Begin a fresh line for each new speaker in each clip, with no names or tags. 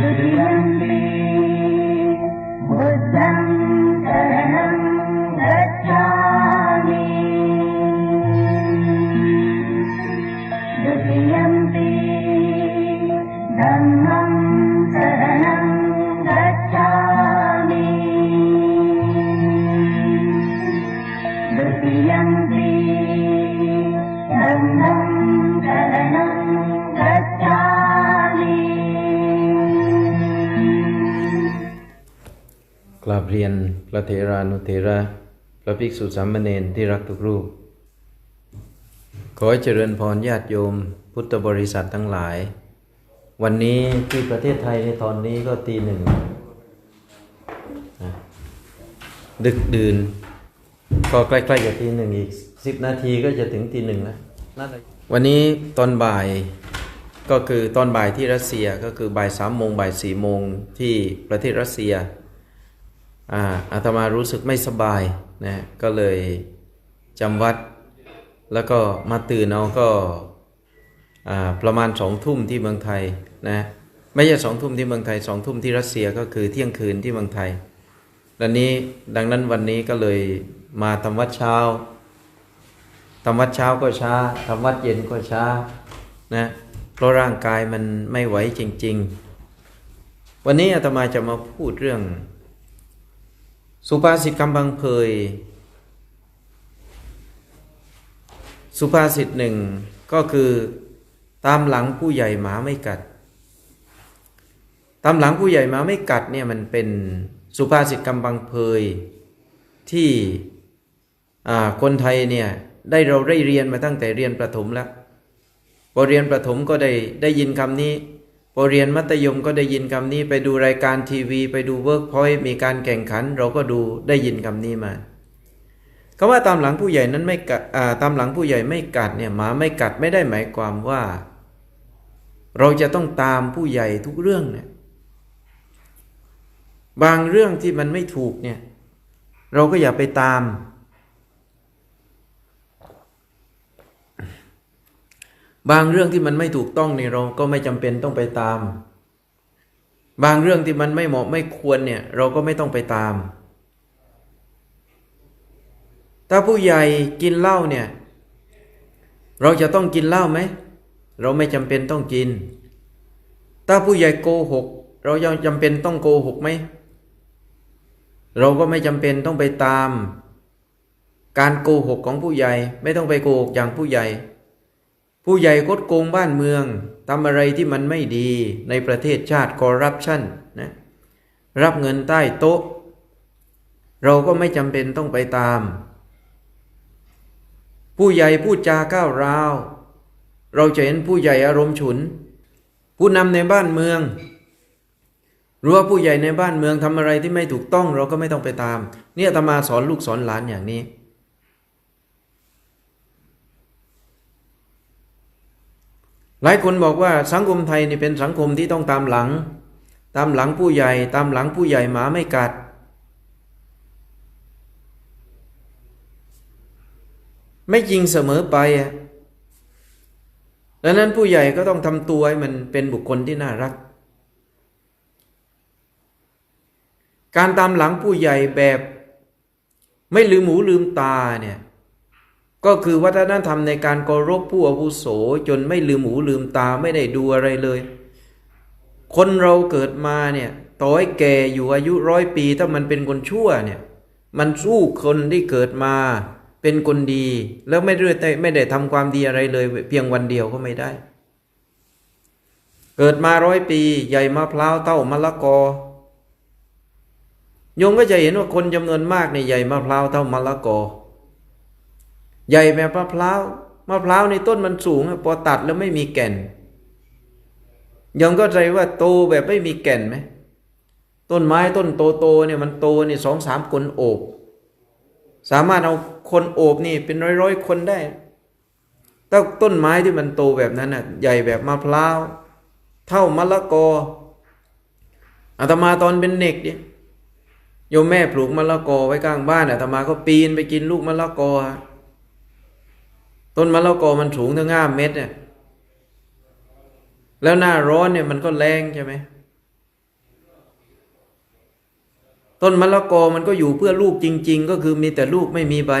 berganti berganti บเรียนพระเถรานุเถระ พระภิกษุสามเณรที่รักทุกรูป ขอให้เจริญพรญาติโยม พุทธบริษัททั้งหลาย วันนี้ที่ประเทศไทยในตอนนี้ก็ตีหนึ่งนะดึกดื่น ก็ใกล้ๆกับตีหนึ่งอีกสิบนาทีก็จะถึงตีหนึ่งแล้วน่าจะวันนี้ตอนบ่ายก็คือตอนบ่ายที่รัสเซียก็คือบ่ายสามโมงบ่ายสี่โมงที่ประเทศรัสเซีย อาอาตมารู้สึกไม่สบายนะก็เลยจำวัด แล้วก็มาตื่นเอาก็ประมาณสองทุ่มที่เมืองไทยนะไม่ใช่สองทุ่มที่เมืองไทยสองทุ่มที่รัสเซียก็คือเที่ยงคืนที่เมืองไทยดังนี้ดังนั้นวันนี้ก็เลยมาทำวัดเช้าทำวัดเช้าก็ช้าทำวัดเย็นก็ช้านะเพราะร่างกายมันไม่ไหวจริง ๆ วันนี้อาตมาจะมาพูดเรื่อง สุภาษิตคำบังเพย สุภาษิตหนึ่งก็คือ ตามหลังผู้ใหญ่หมาไม่กัด ตามหลังผู้ใหญ่หมาไม่กัดเนี่ยมันเป็นสุภาษิตคำบังเพย ที่คนไทยเนี่ยได้เราได้เรียนมาตั้งแต่เรียนประถมแล้วพอเรียนประถมก็ได้ได้ยินคำนี้ พอเรียนมัธยมก็ได้ยินคำนี้ไปดูรายการทีวี ไปดูเวิร์กพอยต์มีการแข่งขัน เราก็ดูได้ยินคำนี้มาคำว่าตามหลังผู้ใหญ่นั้นไม่กัดตามหลังผู้ใหญ่ไม่กัดเนี่ยหมาไม่กัดไม่ได้หมายความว่า เราจะต้องตามผู้ใหญ่ทุกเรื่องเนี่ยบางเรื่องที่มันไม่ถูกเนี่ยเราก็อย่าไปตาม บางเรื่องที่มันไม่ถูกต้องเนี่ยเราก็ไม่จำเป็นต้องไปตาม บางเรื่องที่มันไม่เหมาะไม่ควรเนี่ยเราก็ไม่ต้องไปตาม ถ้าผู้ใหญ่กินเหล้าเนี่ย เราจะต้องกินเหล้าไหม เราไม่จำเป็นต้องกิน ถ้าผู้ใหญ่โกหก เรายังจำเป็นต้องโกหกไหม เราก็ไม่จำเป็นต้องไปตาม การโกหกของผู้ใหญ่ไม่ต้องไปโกหกอย่างผู้ใหญ่ ผู้ใหญ่คดโกงบ้านเมืองทำอะไรที่มันไม่ดีในประเทศชาติคอร์รัปชันนะรับเงินใต้โต๊ะ เราก็ไม่จำเป็นต้องไปตาม ผู้ใหญ่พูดจาก้าวร้าว เราจะเห็นผู้ใหญ่อารมณ์ฉุน ผู้นำในบ้านเมืองรู้ว่าผู้ใหญ่ในบ้านเมืองทำอะไรที่ไม่ถูกต้อง เราก็ไม่ต้องไปตาม เนี่ยอาตมาสอนลูกสอนหลานอย่างนี้ หลายคนบอกว่าสังคมไทยนี่เป็นสังคมที่ต้องตามหลัง ตามหลังผู้ใหญ่ ตามหลังผู้ใหญ่หมาไม่กัด ไม่จริงเสมอไปดังนั้นผู้ใหญ่ก็ต้องทำตัวให้มันเป็นบุคคลที่น่ารัก การตามหลังผู้ใหญ่แบบ ไม่ลืมหูลืมตาเนี่ย ก็คือวัฒนธรรมในการเคารพผู้อาวุโสจนไม่ลืมหูลืมตาไม่ได้ดูอะไรเลย คนเราเกิดมาเนี่ยต่อให้แก่อยู่อายุร้อยปี ถ้ามันเป็นคนชั่วเนี่ยมันสู้คนที่เกิดมาเป็นคนดี แล้วไม่ได้ไม่ได้ทำความดีอะไรเลย เพียงวันเดียวก็ไม่ได้ เกิดมาร้อยปี ใหญ่มะพร้าวเต้ามะละกอโยงก็จะเห็นว่าคนจำนวนมากในใหญ่มะพร้าวเท่ามะละกอ ใหญ่แบบมะพร้าวมะพร้าวในต้นมันสูงพอตัดแล้วไม่มีแก่นยงก็ใจว่าโตแบบไม่มีแก่นไหมต้นไม้ต้นโตโตเนี่ยมันโตเนี่ยสองสามคนโอบ สามารถเอาคนโอบนี่เป็นร้อยร้อยคนได้ถ้าต้นไม้ที่มันโตแบบนั้นน่ะใหญ่แบบมะพร้าวเท่ามะละกออาตมาตอนเป็นเด็กเนี่ยโยมแม่ปลูกมะละกอไว้ข้างบ้านอาตมาก็ปีนไปกินลูกมะละกอ ต้นมะละกอมันสูงถึงห้าเมตรเนี่ย แล้วหน้าร้อนเนี่ยมันก็แรงใช่ไหมต้นมะละกอมันก็อยู่เพื่อลูกจริง ๆ ก็คือมีแต่ลูกไม่มีใบ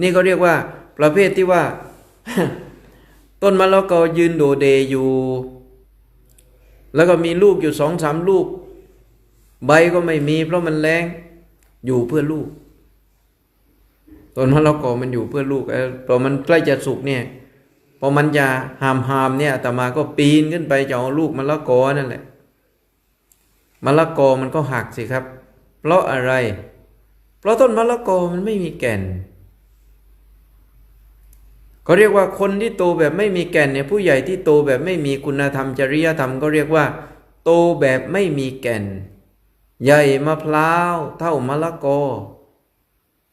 นี่ก็เรียกว่า ประเภทที่ว่า ต้นมะละกอยืนโดเดอยู่ แล้วก็มีลูกอยู่สองสามลูก ใบก็ไม่มีเพราะมันแรงอยู่เพื่อลูก ต้นมะละกอมันอยู่เพื่อลูกเออพอมันใกล้จะสุกเนี่ยพอมันจะหามหามเนี่ยอาตมาก็ปีนขึ้นไปจะเอาลูกมะละกอนั่นแหละมะละกอมันก็หักสิครับ เพราะอะไร เพราะต้นมะละกอมันไม่มีแก่นก็เรียกว่าคนที่โตแบบไม่มีแก่นเนี่ยผู้ใหญ่ที่โตแบบไม่มีคุณธรรมจริยธรรมก็เรียกว่า โตแบบไม่มีแก่น ใหญ่มะพร้าวเท่ามะละกอ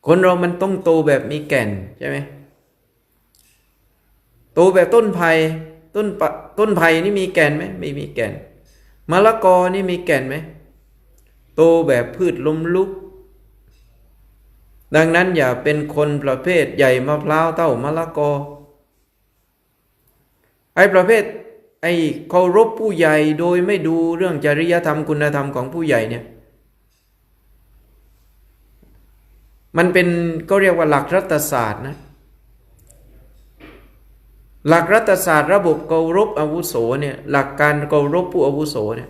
คนเรามันต้องโตแบบมีแก่นใช่ไหมโตแบบต้นไผ่ต้นปะต้นไผ่นี่มีแก่นไหมไม่มีแก่นมะละกอนี่มีแก่นไหมโตแบบพืชล้มลุก ดังนั้นอย่าเป็นคนประเภทใหญ่มะพร้าวเต้ามะละกอไอ้ประเภทไอ้เคารพผู้ใหญ่โดยไม่ดูเรื่องจริยธรรมคุณธรรมของผู้ใหญ่เนี่ย มันเป็นก็เรียกว่าหลักรัฐศาสตร์นะ หลักรัฐศาสตร์ระบบเคารพอาวุโสเนี่ยหลักการเคารพผู้อาวุโสเนี่ย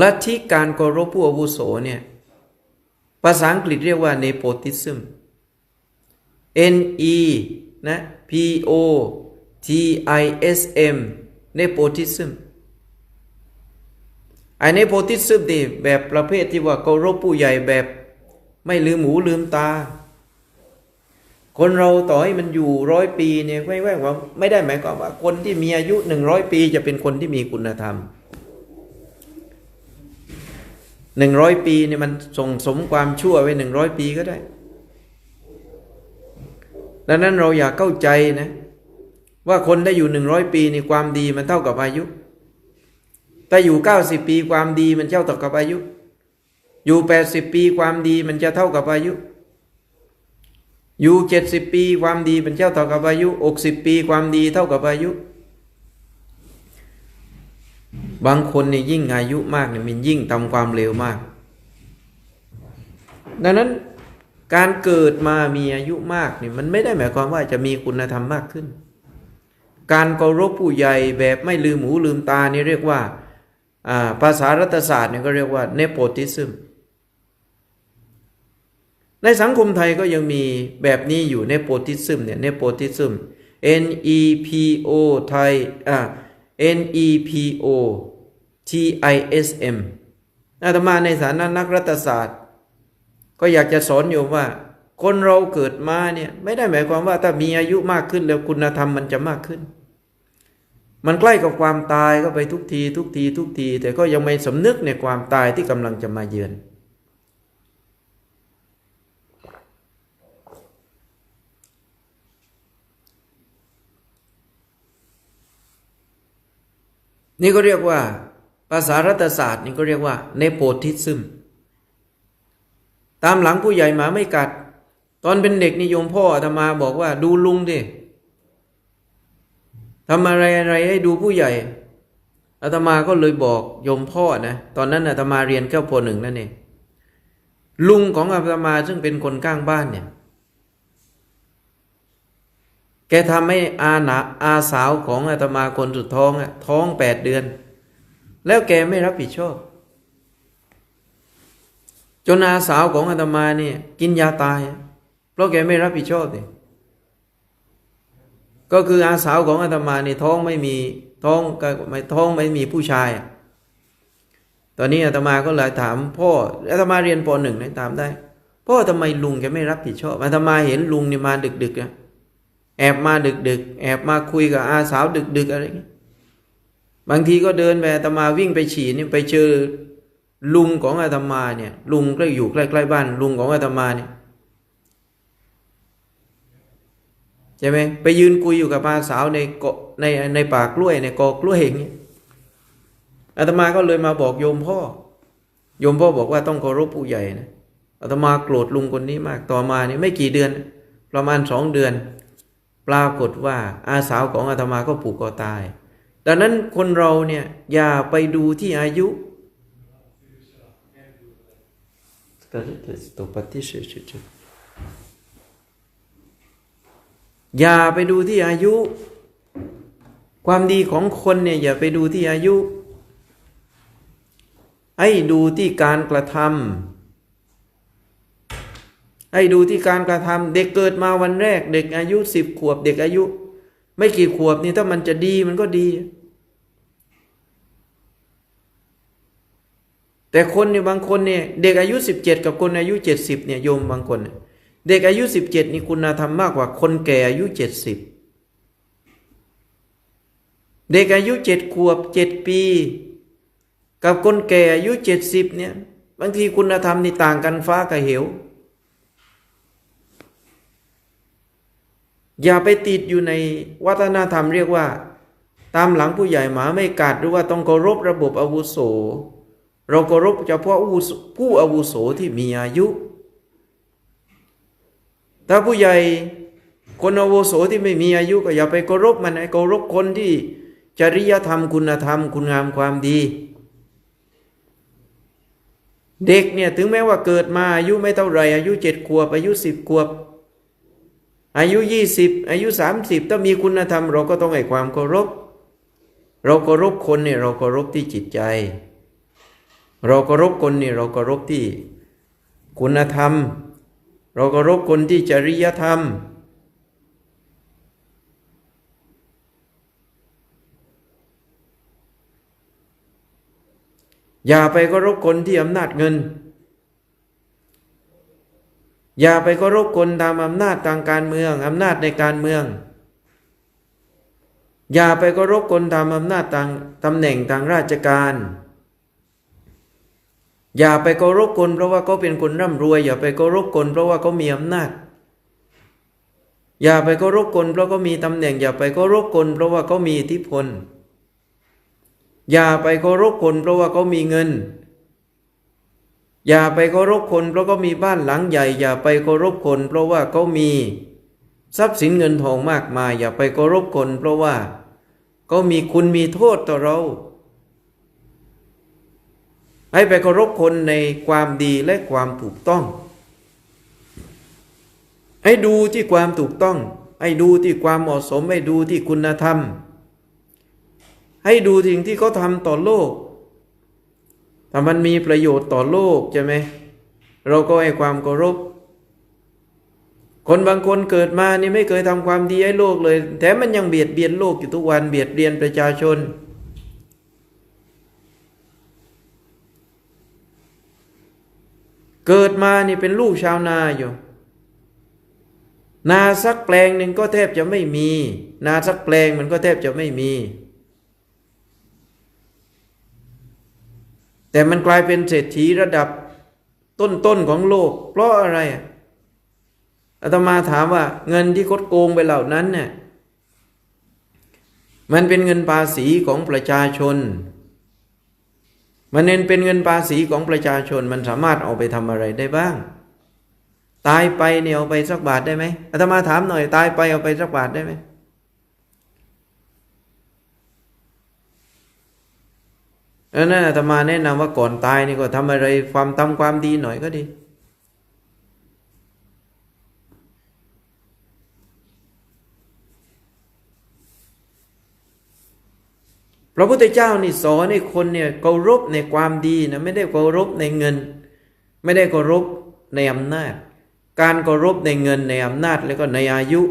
ลัทธิการเคารพผู้อาวุโสเนี่ยภาษาอังกฤษเรียกว่า nepotism N E นะ P O T I S M nepotism ไอ้ nepotism นี่แบบประเภทที่ว่าเคารพผู้ใหญ่แบบ ไม่ลืมหูลืมตา คนเราต่อให้มันอยู่ร้อยปีเนี่ยไม่แว่ว่าไม่ได้หมายความว่า คนที่มีอายุหนึ่งร้อยปีจะเป็นคนที่มีคุณธรรมหนึ่งร้อยปีเนี่ยมันส่งสมความชั่วไว้หนึ่งร้อยปีก็ได้ ดังนั้นเราอยากเข้าใจนะ ว่าคนได้อยู่หนึ่งร้อยปีนี่ความดีมันเท่ากับอายุ แต่อยู่เก้าสิบปีความดีมันเท่ากับอายุ อยู่แปดสิบปีความดีมันจะเท่ากับอายุ อยู่เจ็ดสิบปีความดีมันเท่ากับอายุอกสิบปีความดีเท่ากับอายุ บางคนเนี่ยยิ่งอายุมากเนี่ยมันยิ่งทำความเร็วมาก ดังนั้นการเกิดมามีอายุมากเนี่ยมันไม่ได้หมายความว่าจะมีคุณธรรมมากขึ้น การเคารพผู้ใหญ่แบบไม่ลืมหูลืมตานี่เรียกว่าอ่าภาษารัฐศาสตร์เนี่ยก็เรียกว่า nepotism ในสังคมไทยก็ยังมีแบบนี้อยู่ nepotism เนี่ย nepotism N E P O ไทยอ่า N E P O T I S M อาตมาในฐานะนักรัฐศาสตร์ ก็อยากจะสอนโยมว่า คนเราเกิดมาเนี่ยไม่ได้หมายความว่าถ้ามีอายุมากขึ้นแล้วคุณธรรมมันจะมากขึ้น มันใกล้กับความตายก็ไปทุกที ทุกที ทุกที แต่ก็ยังไม่สำนึกในความตายที่กำลังจะมาเยือน นี่ก็เรียกว่า ภาษารัฐศาสตร์นี่ก็เรียกว่าเนโปทิซึม ตามหลังผู้ใหญ่หมาไม่กัด ตอนเป็นเด็กนิยมพ่ออาตมาบอกว่าดูลุงดิทำอะไรอะไรให้ดูผู้ใหญ่อาตมาก็เลยบอกโยมพ่อนะตอนนั้นอาตมาเรียนแค่ปหนึ่งนั่นเองลุงของอาตมาซึ่งเป็นคนข้างบ้านเนี่ย แกทำให้อาหนาอาสาวของอาตมาคนสุดท้องอะท้องแปดเดือน แล้วแกไม่รับผิดชอบ จนอาสาวของอาตมาเนี่ยกินยาตาย เพราะแกไม่รับผิดชอบเลยก็คืออาสาวของอาตมาเนี่ยท้องไม่มีท้องก็ไม่ท้องไม่มีผู้ชาย ตอนนี้อาตมาก็เลยถามพ่ออาตมาเรียนปหนึ่งนะตามได้ พ่อทำไมลุงแกไม่รับผิดชอบอาตมาเห็นลุงเนี่ยมาดึกๆนะ แอบมาดึกๆแอบมาคุยกับอาสาวดึกๆอะไรเงี้ยบางทีก็เดินไปอาตมาวิ่งไปฉี่นี่ไปเจอลุงของอาตมาเนี่ย ลุงก็อยู่ใกล้ๆบ้าน ลุงของอาตมาเนี่ยใช่ไหมไปยืนคุยอยู่กับอาสาวในเกาะในในป่ากล้วยในกอกล้วยอย่างเงี้ยอาตมาก็เลยมาบอกโยมพ่อ โยมพ่อบอกว่าต้องเคารพผู้ใหญ่นะอาตมาโกรธลุงคนนี้มากต่อมานี่ไม่กี่เดือน ประมาณสองเดือน ปรากฏว่าอาสาวของอาตมาก็ผูกคอตาย ดังนั้นคนเราเนี่ยอย่าไปดูที่อายุ อย่าไปดูที่อายุ ความดีของคนเนี่ยอย่าไปดูที่อายุ ให้ดูที่การกระทำ ให้ดูที่การกระทำเด็กเกิดมาวันแรก เด็กอายุสิบขวบ เด็กอายุ ไม่กี่ขวบนี่ถ้ามันจะดีมันก็ดี แต่คนเนี่ยบางคนเนี่ยเด็กอายุสิบเจ็ดกับคนอายุเจ็ดสิบเนี่ยโยมบางคนเนี่ยเด็กอายุสิบเจ็ดนี่คุณธรรมมากกว่าคนแก่อายุเจ็ดสิบเด็กอายุเจ็ดขวบเจ็ดปี กับคนแก่อายุเจ็ดสิบเนี่ยบางทีคุณธรรมนี่ต่างกันฟ้ากับเหว อย่าไปติดอยู่ในวัฒนธรรมเรียกว่า ตามหลังผู้ใหญ่หมาไม่กัดหรือว่าต้องเคารพระบบอาวุโส เราเคารพเฉพาะผู้อาวุโสที่มีอายุ ถ้าผู้ใหญ่คนอาวุโสที่ไม่มีอายุก็อย่าไปเคารพมันเคารพคนที่จริยธรรมคุณธรรม คุณงามความดี เด็กเนี่ยถึงแม้ว่าเกิดมาอายุไม่เท่าไรอายุเจ็ดขวบอายุสิบขวบ อายุยี่สิบอายุสามสิบถ้ามีคุณธรรม เราก็ต้องให้ความเคารพ เราเคารพคนเนี่ยเราเคารพที่จิตใจ เราเคารพคนเนี่ยเราเคารพที่คุณธรรม เราเคารพคนที่จริยธรรม อย่าไปเคารพคนที่อำนาจเงิน อย่าไปเคารพคนตามอำนาจทางการเมืองอำนาจในการเมือง อย่าไปเคารพคนตามอำนาจทางตำแหน่งทางราชการ อย่าไปเคารพคนเพราะว่าเขาเป็นคนร่ำรวย อย่าไปเคารพคนเพราะว่าเขามีอำนาจ อย่าไปเคารพคนเพราะเขามีตำแหน่ง อย่าไปเคารพคนเพราะว่าเขามีอิทธิพล อย่าไปเคารพคนเพราะว่าเขามีเงิน อย่าไปเคารพคน เพราะเขามีบ้านหลังใหญ่ อย่าไปเคารพคน เพราะว่าเขามีทรัพย์สินเงินทองมากมาย อย่าไปเคารพคน เพราะว่าเขามีคุณมีโทษต่อเรา ให้ไปเคารพคนในความดีและความถูกต้อง ให้ดูที่ความถูกต้อง ให้ดูที่ความเหมาะสม ให้ดูที่คุณธรรม ให้ดูสิ่งที่เขาทำต่อโลก ถ้ามันมีประโยชน์ต่อโลกใช่ไหมเราก็ให้ความเคารพคนบางคนเกิดมานี่ไม่เคยทำความดีให้โลกเลยแถมมันยังเบียดเบียนโลกอยู่ทุกวันเบียดเบียนประชาชน เกิดมานี่เป็นลูกชาวนาอยู่ นาสักแปลงหนึ่งก็แทบจะไม่มี นาสักแปลงมันก็แทบจะไม่มี แต่มันกลายเป็นเศรษฐีระดับต้นๆของโลก เพราะอะไรอะอาตมาถามว่าเงินที่คดโกงไปเหล่านั้นเนี่ยมันเป็นเงินภาษีของประชาชน มันเน้นเป็นเงินภาษีของประชาชนมันสามารถเอาไปทำอะไรได้บ้าง ตายไปเนี่ยเอาไปสักบาทได้ไหมอาตมาถามหน่อยตายไปเอาไปสักบาทได้ไหม เออนั่นอาตมาแนะนำว่าก่อนตายนี่ก็ทำอะไรความทำความดีหน่อยก็ดี พระพุทธเจ้านี่สอนให้คนเนี่ยเคารพในความดีนะไม่ได้เคารพในเงิน ไม่ได้เคารพในอำนาจ การเคารพในเงินในอำนาจแล้วก็ในอายุ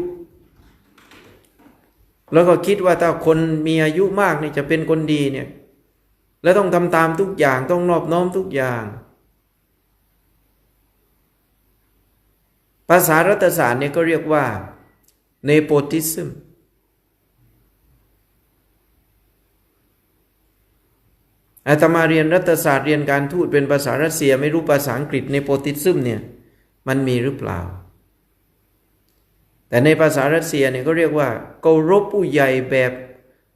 แล้วก็คิดว่าถ้าคนมีอายุมากนี่จะเป็นคนดีเนี่ย แล้วต้องทำตามทุกอย่างต้องนอบน้อมทุกอย่าง ภาษารัฐศาสตร์เนี่ยก็เรียกว่า nepotism อาตมาเรียนรัฐศาสตร์เรียนการทูตเป็นภาษารัสเซียไม่รู้ภาษาอังกฤษในโปติซึมเนี่ยมันมีหรือเปล่า แต่ในภาษารัสเซียเนี่ยก็เรียกว่าเคารพผู้ใหญ่แบบ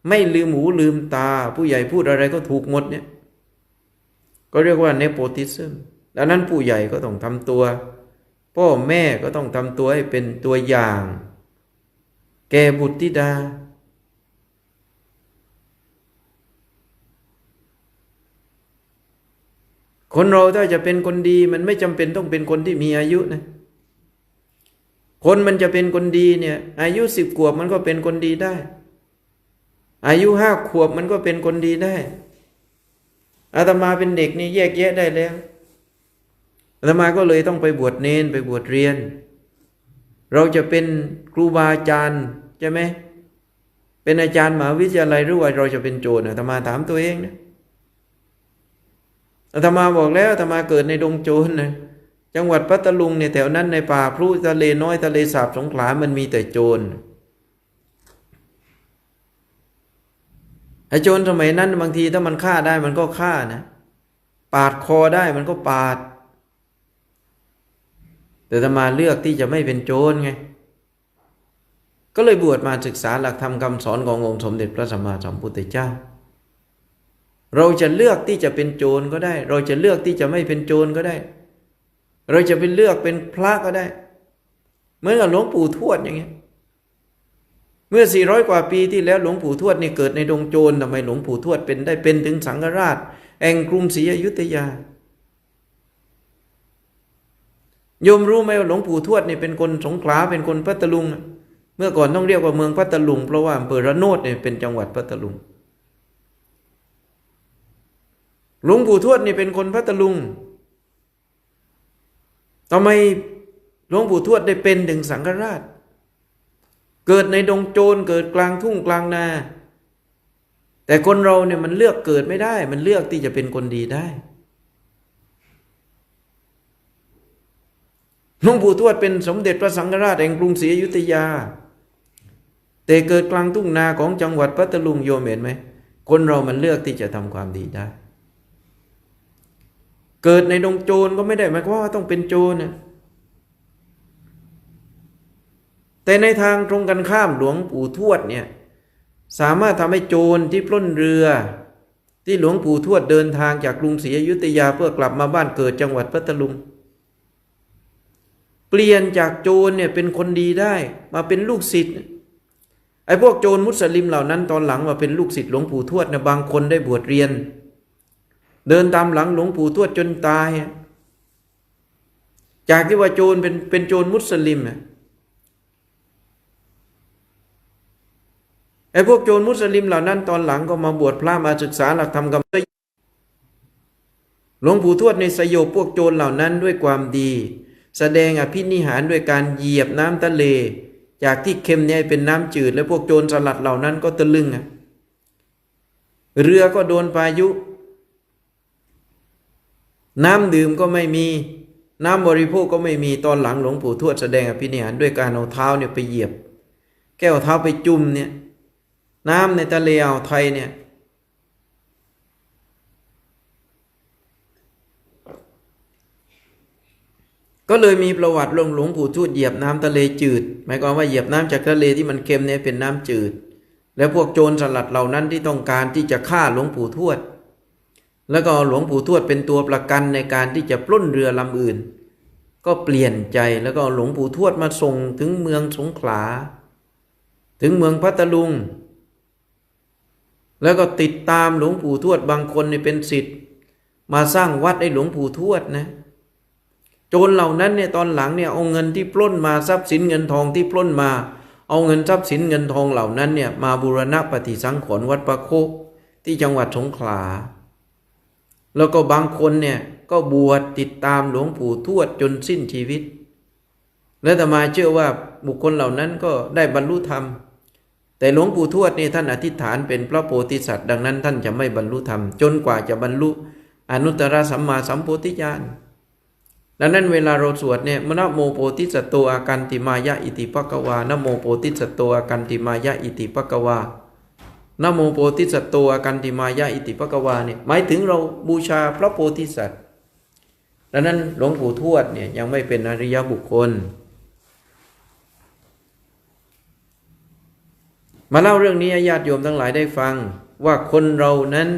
ไม่ลืมหูลืมตา ผู้ใหญ่พูดอะไรก็ถูกหมดเนี่ย ก็เรียกว่าเนโปติซึมดังนั้นผู้ใหญ่ก็ต้องทำตัว พ่อแม่ก็ต้องทำตัวให้เป็นตัวอย่าง แก่บุตรธิดา คนเราถ้าจะเป็นคนดีมันไม่จำเป็นต้องเป็นคนที่มีอายุนะคนมันจะเป็นคนดีเนี่ย อายุสิบขวบมันก็เป็นคนดีได้ อายุห้าขวบมันก็เป็นคนดีได้อาตมาเป็นเด็กนี่แยกแยะได้แล้วอาตมาก็เลยต้องไปบวชเนนไปบวชเรียน เราจะเป็นครูบาอาจารย์ใช่ไหมเป็นอาจารย์มหาวิทยาลัยหรือว่าเราจะเป็นโจรอาตมาถามตัวเองนะอาตมาบอกแล้วอาตมาเกิดในดงโจรนะจังหวัดพัทลุงเนี่ยแถวนั้นในป่าพรุทะเลน้อยทะเลสาบสงขลามันมีแต่โจร ไอ้โจรสมัยนั้นบางทีถ้ามันฆ่าได้มันก็ฆ่านะ ปาดคอได้มันก็ปาด แต่อาตมาเลือกที่จะไม่เป็นโจรไง ก็เลยบวชมาศึกษาหลักธรรมคำสอนขององค์สมเด็จพระสัมมาสัมพุทธเจ้า เราจะเลือกที่จะเป็นโจรก็ได้ เราจะเลือกที่จะไม่เป็นโจรก็ได้ เราจะเป็นเลือกเป็นพระก็ได้ เหมือนกับหลวงปู่ทวดอย่างเงี้ย เมื่อ 400 กว่าปีที่แล้วหลวงปู่ทวดนี่เกิดในดงโจรทำไมหลวงปู่ทวดเป็นได้เป็นถึงสังฆราชแห่งกรุงศรีอยุธยาโยมรู้ไหมว่าหลวงปู่ทวดนี่เป็นคนสงขลาเป็นคนพัทลุง เมื่อก่อนต้องเรียกว่าเมืองพัทลุง เพราะว่าอำเภอระโนดเนี่ยเป็นจังหวัดพัทลุงหลวงปู่ทวดนี่เป็นคนพัทลุงทำไมหลวงปู่ทวดได้เป็นถึงสังฆราช เกิดในดงโจรเกิดกลางทุ่งกลางนา แต่คนเราเนี่ยมันเลือกเกิดไม่ได้ มันเลือกที่จะเป็นคนดีได้หลวงปู่ทวดเป็นสมเด็จพระสังฆราชแห่งกรุงศรีอยุธยา แต่เกิดกลางทุ่งนาของจังหวัดพัทลุงโยมเห็นไหมคนเรามันเลือกที่จะทำความดีได้ เกิดในดงโจรก็ไม่ได้หมายความว่าต้องเป็นโจรนะ แต่ในทางตรงกันข้ามหลวงปู่ทวดเนี่ยสามารถทำให้โจรที่ปล้นเรือ ที่หลวงปู่ทวดเดินทางจากกรุงศรีอยุธยาเพื่อกลับมาบ้านเกิดจังหวัดพัทลุงเปลี่ยนจากโจรเนี่ยเป็นคนดีได้มาเป็นลูกศิษย์ไอ้พวกโจรมุสลิมเหล่านั้นตอนหลังมาเป็นลูกศิษย์หลวงปู่ทวดนะบางคนได้บวชเรียน เดินตามหลังหลวงปู่ทวดจนตาย จากที่ว่าโจรเป็นเป็นโจรมุสลิมอะ ไอ้พวกโจรมุสลิมเหล่านั้นตอนหลังก็มาบวชพระมาศึกษาหลักธรรมกันหลวงปู่ทวดในสยบพวกโจรเหล่านั้นด้วยความดี แสดงอภินิหารด้วยการเหยียบน้ำทะเล จากที่เค็มเนี่ยเป็นน้ำจืด แล้วพวกโจรสลัดเหล่านั้นก็ตะลึงอะเรือก็โดนพายุ น้ำดื่มก็ไม่มี น้ำบริโภคก็ไม่มีตอนหลังหลวงปู่ทวดแสดงอภินิหารด้วยการเอาเท้าเนี่ยไปเหยียบ แก้วเท้าไปจุ่มเนี่ย น้ำในทะเลอ่าวไทยเนี่ยก็เลยมีประวัติหลวงหลวงปู่ทวดเหยียบน้ำทะเลจืด หมายความว่าเหยียบน้ำจากทะเลที่มันเค็มเนี่ยเป็นน้ำจืด แล้วพวกโจรสลัดเหล่านั้นที่ต้องการที่จะฆ่าหลวงปู่ทวด แล้วก็หลวงปู่ทวดเป็นตัวประกันในการที่จะปล้นเรือลำอื่น ก็เปลี่ยนใจแล้วก็หลวงปู่ทวดมาส่งถึงเมืองสงขลา ถึงเมืองพัทลุง แล้วก็ติดตามหลวงปู่ทวดบางคนเนี่ยเป็นสิทธิ์มาสร้างวัดให้หลวงปู่ทวดนะโจรเหล่านั้นเนี่ยตอนหลังเนี่ยเอาเงินที่ปล้นมาทรัพย์สินเงินทองที่ปล้นมา เอาเงินทรัพย์สินเงินทองเหล่านั้นเนี่ยมาบูรณะปฏิสังขรณ์วัดประโคกที่จังหวัดสงขลา แล้วก็บางคนเนี่ยก็บวชติดตามหลวงปู่ทวดจนสิ้นชีวิต และแต่มาเชื่อว่าบุคคลเหล่านั้นก็ได้บรรลุธรรม แต่หลวงปู่ทวดนี่ท่านอธิษฐานเป็นพระโพธิสัตว์ดังนั้นท่านจะไม่บรรลุธรรม จนกว่าจะบรรลุอนุตตรสัมมาสัมโพธิญาณดังนั้นเวลาเราสวดเนี่ยมนะโมโพธิสัตโตอากันติมายะอิติปะกวานะโมโพธิสัตโตอากันติมายะอิติปะกวานะโมโพธิสัตโตอากันติมายะอิติปะกวาเนี่ยหมายถึงเราบูชาพระโพธิสัตว์ดังนั้นหลวงปู่ทวดเนี่ยยังไม่เป็นอริยบุคคล มาเล่าเรื่องนี้ญาติโยมทั้งหลายได้ฟัง ว่าคนเรานั้น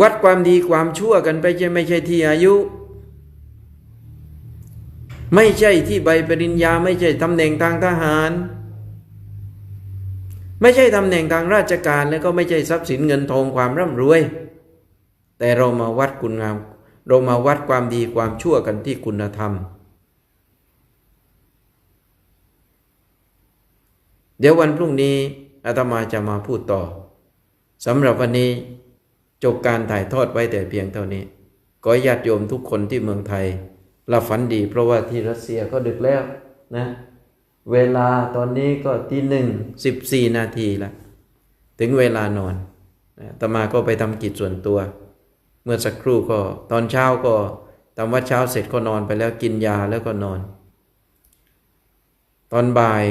วัดความดีความชั่วกันไปใช่ไม่ใช่ที่อายุ ไม่ใช่ที่ใบปริญญา ไม่ใช่ตำแหน่งทางทหาร ไม่ใช่ตำแหน่งทางราชการและก็ไม่ใช่ทรัพย์สินเงินทองความร่ำรวย แต่เรามาวัดคุณงาม เรามาวัดความดีความชั่วกันที่คุณธรรม เดี๋ยววันพรุ่งนี้อาตมาจะมาพูดต่อสำหรับวันนี้จบการถ่ายทอดไว้แต่เพียงเท่านี้ขอญาติโยมทุกคนที่เมืองไทยหลับฝันดี เพราะว่าที่รัสเซียก็ดึกแล้วนะ เวลาตอนนี้ก็ที่หนึ่งสิบสี่นาทีละถึงเวลานอนอาตมาก็ไปทำกิจส่วนตัว เมื่อสักครู่ก็ตอนเช้าก็ทำวัดเช้าเสร็จก็นอนไปแล้วกินยาแล้วก็นอน ตอนบ่าย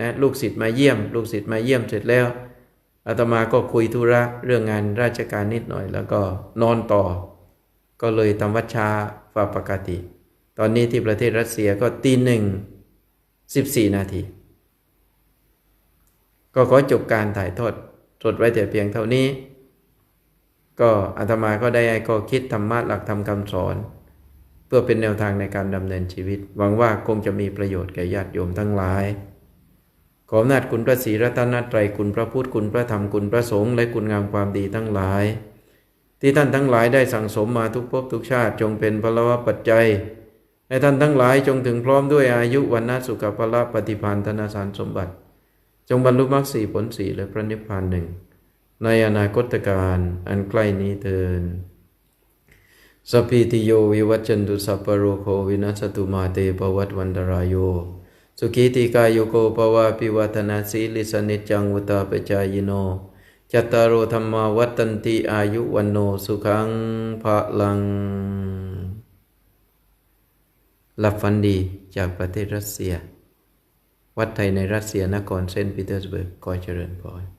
นะลูกศิษย์มาเยี่ยม ลูกศิษย์มาเยี่ยมเสร็จแล้วอาตมาก็คุยธุระเรื่องงานราชการนิดหน่อย แล้วก็นอนต่อ ก็เลยทำวัดช้าฝ่าปกติ ตอนนี้ที่ประเทศรัสเซียก็ตีหนึ่งสิบสี่นาที ก็ขอจบการถ่ายทอดสดไว้แต่เพียงเท่านี้ ก็อาตมาก็ได้ให้ข้อคิดธรรมะหลักธรรมคำสอน เพื่อเป็นแนวทางในการดำเนินชีวิต หวังว่าคงจะมีประโยชน์แก่ญาติโยมทั้งหลาย ขออำนาจคุณพระศรีรัตนตรัยคุณพระพุทธคุณพระธรรมคุณพระสงฆ์และคุณงามความดีทั้งหลาย ที่ท่านทั้งหลายได้สั่งสมมาทุกภพทุกชาติจงเป็นพลวะปัจจัยให้ท่านทั้งหลายจงถึงพร้อมด้วยอายุวันนาสุขภละปฏิพานธนาสารสมบัติ จงบรรลุมรรคสี่ผลสี่และพระนิพพานหนึ่งในอนาคตการอันใกล้นี้เทินสพพิติโยวิวัจจันตุสัพพะโรโควินัสตุมาเตปวัตวันตรายโย สุขีติกายโกภวะปิวัฒนาสีลิสนิจจังวุตาปจายโน จัตตารโอธรรมาวัตตันติอายุวันโนสุขังภะลัง หลับฝันดีจากประเทศรัสเซีย วัดไทยในรัสเซียนครเซนต์ปีเตอร์สเบิร์ก ขอเจริญพร